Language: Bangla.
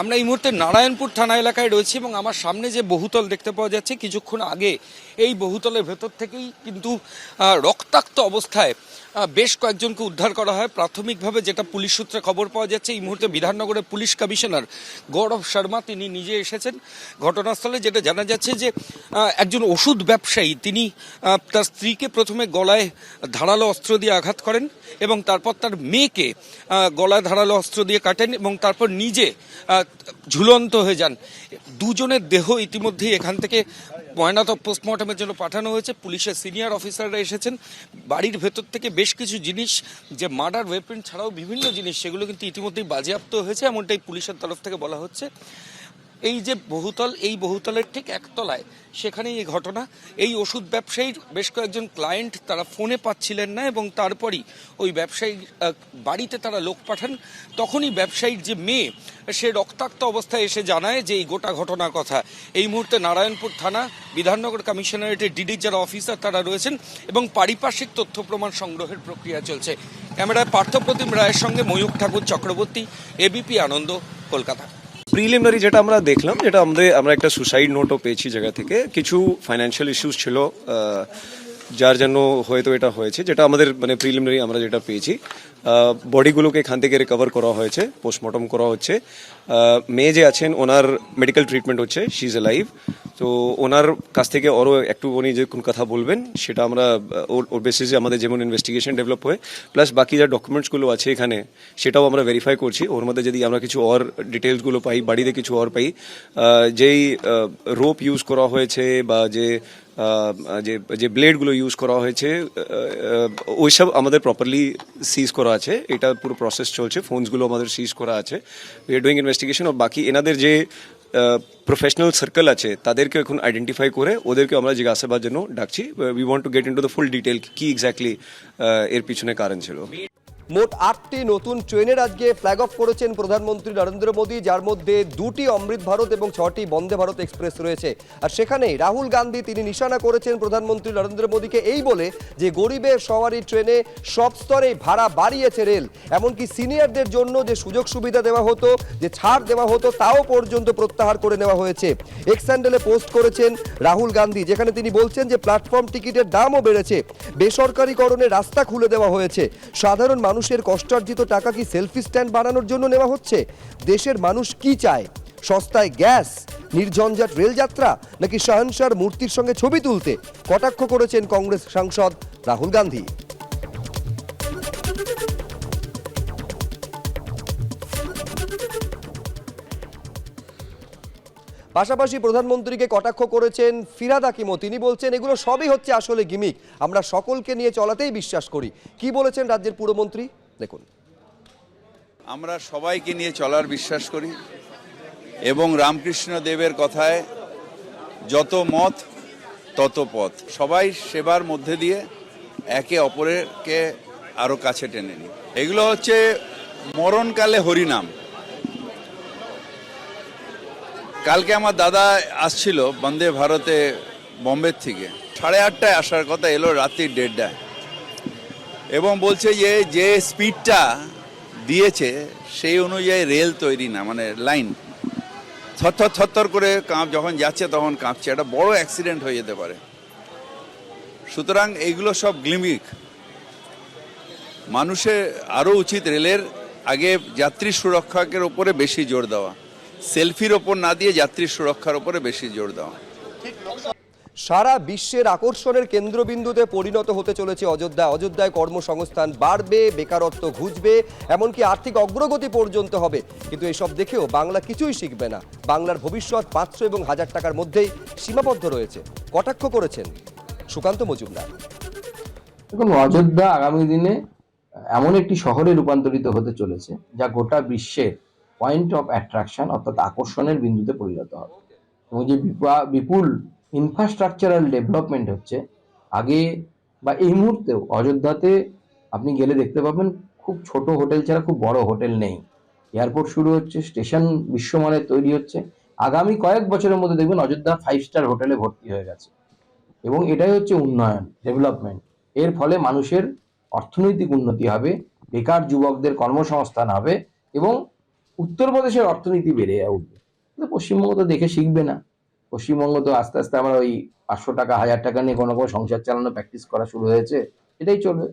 আমরা এই মুহূর্তে নারায়ণপুর থানা এলাকায় রয়েছি এবং আমার সামনে যে বহুতল দেখতে পাওয়া যাচ্ছে, কিছুক্ষণ আগে এই বহুতলের ভেতর থেকেই কিন্তু রক্তাক্ত অবস্থায় বেশ কয়েকজনকে উদ্ধার করা হয়। প্রাথমিকভাবে যেটা পুলিশ সূত্রে খবর পাওয়া যাচ্ছে, এই মুহূর্তে বিধাননগরের পুলিশ কমিশনার গৌরব শর্মা, তিনি নিজে এসেছেন ঘটনাস্থলে, যেটা জানা যাচ্ছে যে একজন ওষুধ ব্যবসায়ী, তিনি তার স্ত্রীকে প্রথমে গলায় ধারালো অস্ত্র দিয়ে আঘাত করেন এবং তারপর তার মেয়েকে গলায় ধারালো অস্ত্র দিয়ে কাটেন এবং তারপর নিজে ঝুলন্ত হয়ে যান। দুজনের দেহ ইতিমধ্যেই এখান থেকে ময়নাতক পোস্টমর্টমের জন্য পাঠানো হয়েছে। পুলিশের সিনিয়র অফিসাররা এসেছেন। বাড়ির ভেতর থেকে বেশ কিছু জিনিস, যে মার্ডার ওয়েপেন ছাড়াও বিভিন্ন জিনিস, সেগুলো কিন্তু ইতিমধ্যেই বাজেয়াপ্ত হয়েছে। এমনটাই পুলিশের তরফ থেকে বলা হচ্ছে। এই যে বহুতল এই বহুতলের ঠিক একতলায় সেখানেই এই ঘটনা। এই ওষুধ ব্যবসায়ীর বেশ কয়েকজন ক্লায়েন্ট তারা ফোনে পাচ্ছিলেন না এবং তারপরই ওই ব্যবসায়ী আহ, বাড়িতে তারা লোক পাঠান। তখনই ব্যবসায়ীর যে মেয়ে সে রক্তাক্ত অবস্থায় এসে জানায় যে এই গোটা ঘটনার কথা। এই মুহূর্তে নারায়ণপুর থানা বিধাননগর কমিশনারেটের ডিডির যারা অফিসার তারা রয়েছেন এবং পারিপার্শ্বিক তথ্য প্রমাণ সংগ্রহের প্রক্রিয়া চলছে। ক্যামেরায় পার্থপ্রতিম রায়ের সঙ্গে ময়ূক ঠাকুর চক্রবর্তী এবিপি আনন্দ কলকাতা। প্রিলিমিনারি যেটা আমরা দেখলাম, যেটা আমাদের, আমরা একটা সুসাইড নোটও পেয়েছি জায়গা থেকে। কিছু ফাইন্যান্সিয়াল ইস্যুস ছিল যার জন্য হয়তো এটা হয়েছে, যেটা আমাদের মানে প্রিলিমিনারি আমরা যেটা পেয়েছি। বডিগুলোকে এখান থেকে রিকভার করা হয়েছে পোস্টমর্টম করা হচ্ছে। মেয়ে যে আছেন, ওনার মেডিকেল ট্রিটমেন্ট হচ্ছে শি ইজ এ লাইভ তো ওনার কাছ থেকে আরও একটু উনি যে কোন কথা বলবেন, সেটা আমরা ওর ওর বেসিসে আমাদের যেমন ইনভেস্টিগেশন ডেভেলপ হয় প্লাস বাকি যা ডকুমেন্টসগুলো আছে এখানে, সেটাও আমরা ভেরিফাই করছি। ওর মধ্যে যদি আমরা কিছু অর ডিটেলসগুলো পাই, বাড়িতে কিছু অর পাই যেই রোপ ইউজ করা হয়েছে বা যে যে যে ব্লেডগুলো ইউজ করা হয়েছে ওইসব আমাদের প্রপারলি সিজ করা আছে। এটা পুরো প্রসেস চলছে ফোনসগুলো আমাদের সিজ করা আছে। উই আর ডুইং ইনভেস্টিগেশন বাকি এনাদের যে প্রফেশনাল সার্কেল আছে তাদেরকে এখন আইডেন্টিফাই করে, ওদেরকে আমরা জিজ্ঞাসাবাদ জন্য ডাকছি। We want to get into the full detail কি এক্স্যাক্টলি এর পিছনে কারণ ছিল। মোট আটটি নতুন ট্রেনের আজকে ফ্ল্যাগ অফ করেছেন প্রধানমন্ত্রী নরেন্দ্র মোদী, যার মধ্যে দুটি অমৃত ভারত এবং ছটি বন্দে ভারত এক্সপ্রেস রয়েছে। আর সেখানে রাহুল গান্ধী তিনি নিশানা করেছেন প্রধানমন্ত্রী নরেন্দ্র মোদীকে এই বলে যে, গরিবের সওয়ারি ট্রেনে সব স্তরে ভাড়া বাড়িয়েছে রেল। এমনকি সিনিয়রদের জন্য যে সুযোগ সুবিধা দেওয়া হতো, যে ছাড় দেওয়া হতো, তাও পর্যন্ত প্রত্যাহার করে নেওয়া হয়েছে। এক্স পোস্ট করেছেন রাহুল গান্ধী, যেখানে তিনি বলছেন যে প্ল্যাটফর্ম টিকিটের দামও বেড়েছে। বেসরকারিকরণে রাস্তা খুলে দেওয়া হয়েছে। সাধারণ মানুষের কষ্টার্জিত টাকা কি সেলফি স্ট্যান্ড বানানোর জন্য নেওয়া হচ্ছে? দেশের মানুষ কি চায়? সস্তায় গ্যাস, নির্ঝঞ্ঝাট রেলযাত্রা, নাকি শাহনশার মূর্তির সঙ্গে ছবি তুলতে? কটাক্ষ করেছেন কংগ্রেস সাংসদ রাহুল গান্ধী। পাশাপাশি প্রধানমন্ত্রীকে কটাক্ষ করেছেন ফিরাদ হাকিমও। তিনি বলছেন, এগুলো সবই হচ্ছে আসলে গিমিক। আমরা সকলকে নিয়ে চলাতেই বিশ্বাস করি। কি বলেছেন রাজ্যের পুরমন্ত্রী দেখুন। আমরা সবাইকে নিয়ে চলার বিশ্বাস করি এবং রামকৃষ্ণ দেবের কথায় যত মত, তত পথ। সবাই সেবার মধ্যে দিয়ে একে অপরেরকে আরও কাছে টেনে নিই এগুলো হচ্ছে মরণকালে হরিনাম। কালকে আমার দাদা আসছিল বন্দে ভারতে, বম্বের থেকে। সাড়ে আটটায় আসার কথা এলো রাত্রি দেড়টায়। এবং বলছে যে যে স্পিডটা দিয়েছে, সেই অনুযায়ী রেল তৈরি না মানে লাইন। থরথর থরথর করে কাঁপ, যখন যাচ্ছে তখন কাঁপছে। একটা বড় অ্যাক্সিডেন্ট হয়ে যেতে পারে। সুতরাং এইগুলো সব গ্লিমিক। মানুষের আরও উচিত রেলের আগে যাত্রী সুরক্ষাকের ওপরে বেশি জোর দেওয়া। সেলফির ওপর না দিয়ে যাত্রী সুরক্ষার ওপরে বেশি জোর দেওয়া। সারা বিশ্বের আকর্ষণের কেন্দ্রবিন্দুতে পরিণত হতে চলেছে অযোধ্যা। অযোধ্যায় কর্মসংস্থান বাড়বে বেকারত্ব ঘুচবে এমনকি আর্থিক অগ্রগতি পর্যন্ত হবে। কিন্তু এসব দেখেও বাংলা কিছুই শিখবে না। বাংলার ভবিষ্যৎ পাঁচশো এবং হাজার টাকার মধ্যেই সীমাবদ্ধ রয়েছে। কটাক্ষ করেছেন সুকান্ত মজুমদার। দেখুন অযোধ্যা আগামী দিনে এমন একটি শহরে রূপান্তরিত হতে চলেছে যা গোটা বিশ্বের পয়েন্ট অফ অ্যাট্রাকশন অর্থাৎ আকর্ষণের বিন্দুতে পরিণত হবে। এবং যে বিপা- বিপুল ইনফ্রাস্ট্রাকচারাল ডেভেলপমেন্ট হচ্ছে, আগে বা এই মুহূর্তেও অযোধ্যাতে আপনি গেলে দেখতে পাবেন খুব ছোট হোটেল ছাড়া খুব বড় হোটেল নেই। এয়ারপোর্ট শুরু হচ্ছে, স্টেশন বিশ্বমানের তৈরি হচ্ছে। আগামী কয়েক বছরের মধ্যে দেখবেন অযোধ্যা ফাইভ স্টার হোটেলে ভর্তি হয়ে গেছে। এবং এটাই হচ্ছে উন্নয়ন ডেভেলপমেন্ট এর ফলে মানুষের অর্থনৈতিক উন্নতি হবে, বেকার যুবকদের কর্মসংস্থান হবে এবং উত্তরপ্রদেশের অর্থনীতি বেড়ে উঠবে। কিন্তু পশ্চিমবঙ্গ তো দেখে শিখবে না। পশ্চিমবঙ্গ তো আস্তে আস্তে আমরা ওই পাঁচশো টাকা, হাজার টাকা নিয়ে কোনো কোনো সংসার চালানো প্র্যাকটিস করা শুরু হয়েছে। এটাই চলবে।